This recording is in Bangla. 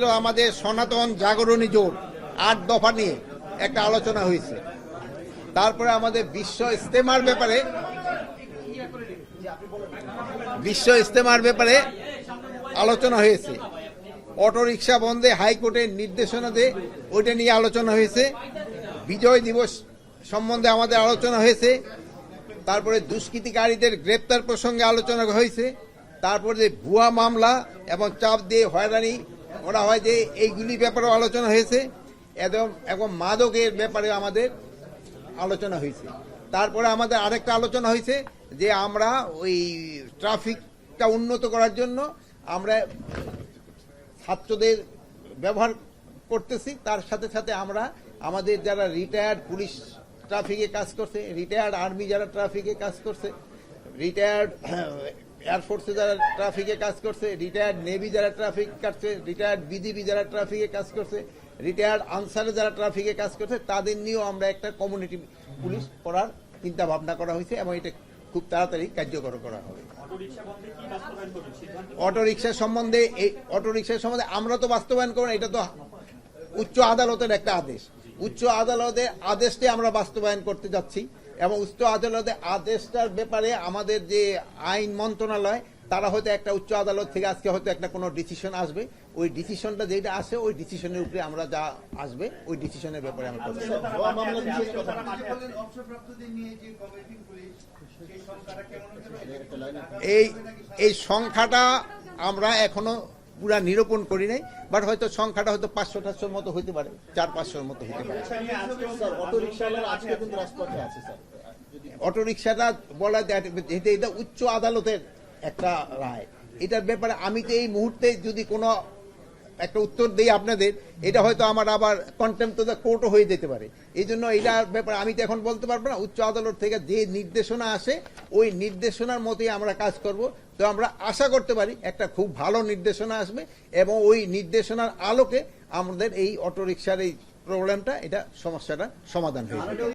ছিল আমাদের সনাতন জাগরণী জোট আট দফা নিয়ে একটা আলোচনা হয়েছে। তারপরে আমাদের বিশ্ব ইস্তেমার ব্যাপারে বিশ্ব ইস্তেমার ব্যাপারে আলোচনা হয়েছে। অটো রিক্সা বন্ধে হাইকোর্টের নির্দেশনা দিয়ে ওইটা নিয়ে আলোচনা হয়েছে। বিজয় দিবস সম্বন্ধে আমাদের আলোচনা হয়েছে। তারপরে দুষ্কৃতিকারীদের গ্রেপ্তার প্রসঙ্গে আলোচনা হয়েছে। তারপরে ভুয়া মামলা এবং চাপ দিয়ে হয়রানি করা হয় যে এইগুলি ব্যাপারেও আলোচনা হয়েছে এবং এবং মাদকের ব্যাপারে আমাদের আলোচনা হয়েছে। তারপরে আমাদের আরেকটা আলোচনা হয়েছে যে আমরা ওই ট্রাফিকটা উন্নত করার জন্য আমরা ছাত্রদের ব্যবহার করতেছি, তার সাথে সাথে আমরা আমাদের যারা রিটায়ার্ড পুলিশ ট্রাফিকে কাজ করছে রিটায়ার্ড আর্মি যারা ট্রাফিকে কাজ করছে রিটায়ার্ড এয়ারফোর্সে যারা ট্রাফিকে কাজ করছে রিটায়ার্ড নেভি যারা ট্রাফিক কাটছে রিটায়ার্ড বিজিবি যারা ট্রাফিকে কাজ করছে রিটায়ার্ড আনসারে যারা ট্রাফিকে কাজ করছে, তাদের নিয়েও আমরা একটা কমিউনিটি পুলিশ করার চিন্তা ভাবনা করা হয়েছে এবং এটা খুব তাড়াতাড়ি কার্যকর করা হবে। অটো রিক্সা সম্বন্ধে, এই অটো রিক্সা সম্বন্ধে আমরা তো বাস্তবায়ন করব এটা তো উচ্চ আদালতের একটা আদেশ। উচ্চ আদালতের আদেশটি আমরা বাস্তবায়ন করতে যাচ্ছি। এবং উচ্চ আদালতের আদেশটার ব্যাপারে আমাদের যে আইন মন্ত্রণালয় তারা হয়তো একটা উচ্চ আদালত থেকে আজকে হয়তো একটা কোনো ডিসিশন আসবে। ওই ডিসিশনটা যেটা আসে ওই ডিসিশনের উপরে আমরা যা আসবে ওই ডিসিশনের ব্যাপারে আমরা এই এই সংখ্যাটা আমরা এখনও পুরা নিরূপণ করি নাই বাট হয়তো সংখ্যাটা হয়তো পাঁচশো টাশোর মতো হতে পারে চার পাঁচশোর মতো হইতে পারে। অটোরিক্সাটা বলা এটা উচ্চ আদালতের একটা রায়। এটার ব্যাপারে আমি তো এই মুহূর্তে যদি কোনো একটা উত্তর দিই আপনাদের, এটা হয়তো আমার আবার কন্টেম্প দ্য কোর্টও হয়ে যেতে পারে। এই জন্য এটার ব্যাপারে, আমি তো এখন বলতে পারব না, উচ্চ আদালত থেকে যে নির্দেশনা আসে, ওই নির্দেশনার মতোই আমরা কাজ করব। তো আমরা আশা করতে পারি একটা খুব ভালো নির্দেশনা আসবে এবং ওই নির্দেশনার আলোকে আমাদের এই অটো রিক্সার এই প্রবলেমটা, এটা সমস্যাটা সমাধান হয়ে